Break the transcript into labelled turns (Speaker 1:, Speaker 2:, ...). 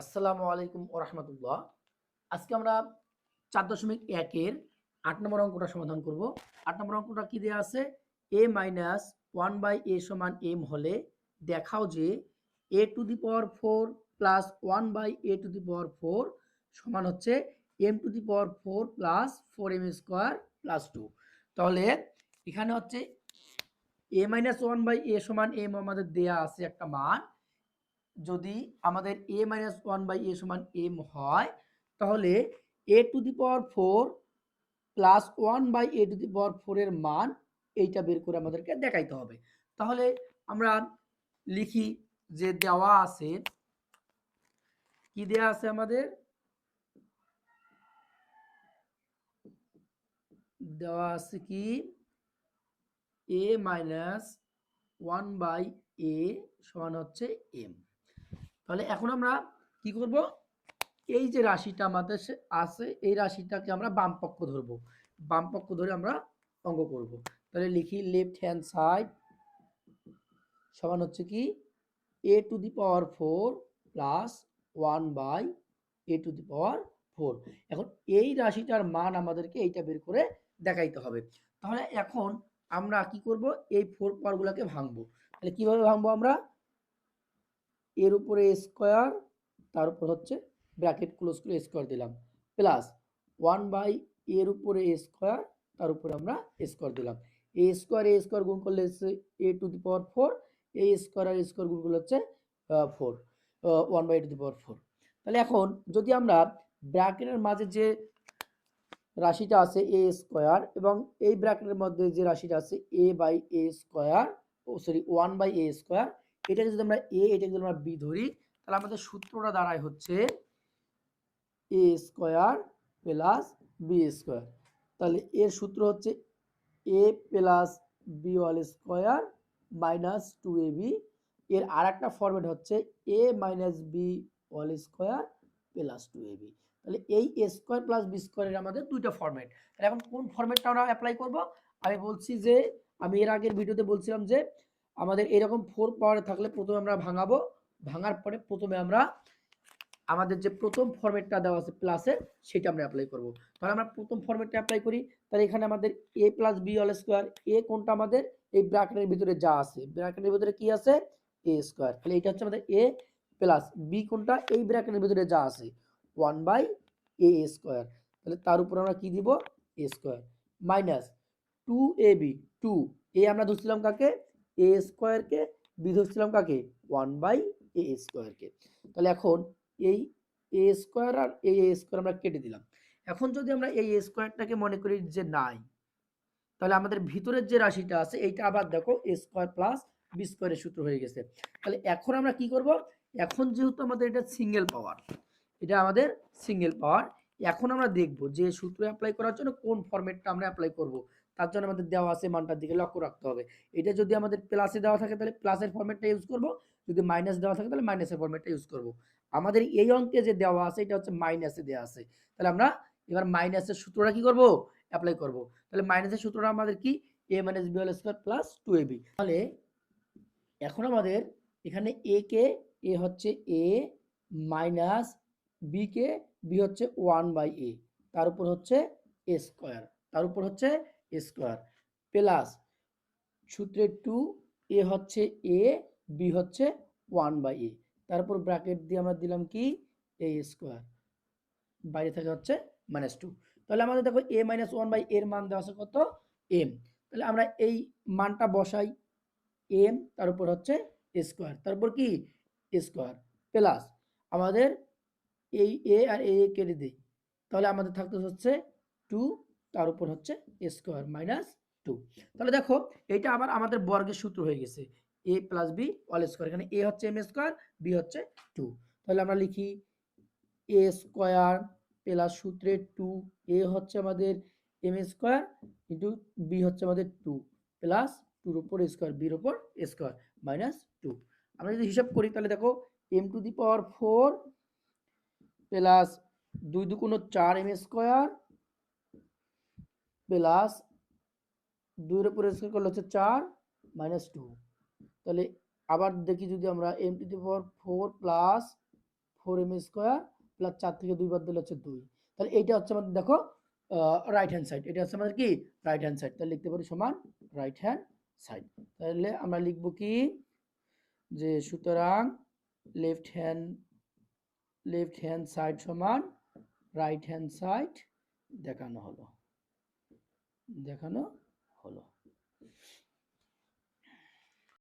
Speaker 1: আসসালামু আলাইকুম ও রহমতুল্লাহ। আজকে আমরা চার দশমিক একের আট নম্বর অঙ্কটা সমাধান করব। আট নম্বর অঙ্কটা কি দেওয়া আছে? A minus one by a সমান এম হলে দেখাও যে a to the power four plus one by a to the power four সমান হচ্ছে m to the power four plus four m square plus two. তাহলে এখানে হচ্ছে a minus one by a সমান এম আমাদের দেয়া আছে একটা মান। যদি আমাদের a minus one by a সমান এম হয়, তাহলে a to the power four plus one by a to the power ফোরের মান এইটা বের করে আমাদেরকে দেখাইতে হবে। তাহলে আমরা লিখি যে দেওয়া আছে, কি দেওয়া আছে আমাদের? দেওয়া আছে কি? A minus one by a সমান হচ্ছে এম তাহলে এখন আমরা কি করব? এই যে রাশিটা আমাদের আছে, এই রাশিটাকে আমরা বাম পক্ষ ধরবো। বাম পক্ষ ধরে আমরা অঙ্ক করব। তাহলে লিখি লেফট হ্যান্ড সাইড সমান হচ্ছে কি? A to the power four plus one by a to the power four এখন এই রাশিটার মান আমাদেরকে এইটা বের করে দেখাইতে হবে। তাহলে এখন আমরা কি করব? এই ফোর পাওয়ারগুলোকে ভাঙবো। তাহলে কীভাবে ভাঙবো আমরা? এর উপরে স্কোয়ার তার উপর হচ্ছে ব্র্যাকেট ক্লোজ করে স্কোয়ার দিলাম। প্লাস ওয়ান বাই এর উপরে স্কোয়ার তার উপরে আমরা স্কোয়ার দিলাম। এ স্কোয়ার এ স্কোয়ার গুণ করলে হচ্ছে a to the power four a square R square গুণ করলে হচ্ছে four one by to the power four তাহলে এখন যদি আমরা ব্র্যাকেটের মাঝে যে রাশিটা আছে এ স্কোয়ার এবং এই ব্র্যাকেটের মধ্যে যে রাশিটা আছে এ by A square O sorry one by a square এটাকে যদি আমরা এ এটাকে যদি আমরা বি ধরি, তাহলে আমাদের সূত্রটা দাঁড়ায় হচ্ছে a square plus b square তাহলে এর সূত্র হচ্ছে a plus b all square minus two a b এর আর একটা ফর্মেট হচ্ছে a minus b all square plus two a b তাহলে এই এ স্কোয়ার প্লাস বি স্কোয়ারের আমাদের দুইটা ফর্মেট তাহলে এখন কোন ফর্মেটটা আমরা অ্যাপ্লাই করব? আমি বলছি যে, আমি এর আগের ভিডিওতে বলছিলাম যে আমাদের এরকম ফোর পাওয়ারে থাকলে প্রথমে আমরা ভাঙাবো। ভাঙার পরে প্রথমে আমরা আমাদের যে প্রথম ফরম্যাটটা দেওয়া আছে প্লাসের সেটা আমরা অ্যাপ্লাই করব। তাহলে আমরা প্রথম ফরম্যাটটা অ্যাপ্লাই করি, তাহলে এখানে আমাদের a plus b all square a কোনটা আমাদের? এই ব্র্যাকেটের ভিতরে যা আছে। ব্র্যাকেটের ভিতরে কি আছে? এ স্কোয়ার তাহলে এটা হচ্ছে আমাদের এ প্লাস বি কোনটা? এই ব্র্যাকেটের ভিতরে যা আছে। ওয়ান বাই এ স্কোয়ার তাহলে তার উপর আমরা কি দিব? A square minus two a b two a আমরা ধরছিলাম কাকে? এ স্কোয়ারকে বি ধরছিলাম কাকে? ওয়ান বাই এ স্কোয়ারকে তাহলে এখন এই এ স্কোয়ার আর এই এ স্কোয়ার আমরা কেটে দিলাম। এখন যদি আমরা এই এ স্কোয়ারটাকে মনে করি যে নাই, তাহলে আমাদের ভিতরের যে রাশিটা আছে, এইটা আবার দেখো এ স্কোয়ার প্লাস বি স্কোয়ারের সূত্র হয়ে গেছে। তাহলে এখন আমরা কি করব? এখন যেহেতু আমাদের এটা সিঙ্গেল পাওয়ার এটা আমাদের সিঙ্গেল পাওয়ার এখন আমরা দেখব যে সূত্র অ্যাপ্লাই করার জন্য কোন ফরম্যাটটা আমরা অ্যাপ্লাই করব। তার জন্য আমাদের দেওয়া আছে মানটার দিকে লক্ষ্য রাখতে হবে। এটা যদি আমাদের প্লাসে দেওয়া থাকে তাহলে প্লাসের ফরম্যাটটা ইউজ করব। যদি মাইনাস দেওয়া থাকে তাহলে মাইনাসের ফরম্যাটটা ইউজ করব। আমাদের এই অঙ্কে যে দেওয়া আছে, এটা হচ্ছে মাইনাসে দেওয়া আছে। তাহলে আমরা এবার মাইনাসের সূত্রটা কি করব? অ্যাপ্লাই করব। তাহলে মাইনাসের সূত্রটা আমাদের কি? A minus b whole square plus two a b তাহলে এখন আমাদের এখানে এ কে এ হচ্ছে এ মাইনাস বি কে বি হচ্ছে ওয়ান বাই এ তার উপর হচ্ছে এ স্কোয়ার তার উপর হচ্ছে স্কোয়ার। প্লাস সূত্রে টু, এ হচ্ছে এ, বি হচ্ছে ওয়ান বাই এ। তারপর ব্র্যাকেট দিয়ে আমরা দিলাম কি? A square. বাইরে থাকে হচ্ছে মাইনাস টু তাহলে আমাদের দেখো এ মাইনাস ওয়ান বাই এর মান দেওয়া আছে কত? এম। তাহলে আমরা এই মানটা বসাই এম তার উপর হচ্ছে স্কোয়ার। তারপর কি? স্কোয়ার। প্লাস আমাদের এই এ আর এ কেটে দিই। তাহলে আমাদের থাকতে হচ্ছে টু তার উপর হচ্ছে স্কোয়ার মাইনাস টু তাহলে দেখো এটা আবার আমাদের বর্গের সূত্র হয়ে গেছে। A plus b all square এখানে এ হচ্ছে এম স্কোয়ার বি হচ্ছে টু তাহলে আমরা লিখি এ স্কোয়ার প্লাস সূত্রে টু এ হচ্ছে আমাদের এম স্কোয়ার ইন্টু বি হচ্ছে আমাদের টু প্লাস টুর উপর স্কোয়ার বির উপর স্কোয়ার মাইনাস টু আমরা যদি হিসাব করি, তাহলে দেখো m to the power four plus দুই দুগুণ চার এম স্কোয়ার প্লাস দুইয়ের উপর স্কোয়ার করলে হচ্ছে চার মাইনাস টু তাহলে আবার দেখি যদি আমরা m to the power four plus four m square plus চার থেকে দুইবার দিলে হচ্ছে দুই। তাহলে এইটা হচ্ছে আমাদের দেখো রাইট হ্যান্ড সাইড এটা হচ্ছে আমাদের কি? রাইট হ্যান্ড সাইড তাহলে লিখতে পারি সমান রাইট হ্যান্ড সাইড তাহলে আমরা লিখব কি? যে সুতরাং left hand left hand side সমান রাইট হ্যান্ড সাইড দেখানো হলো। দেখানো হলো।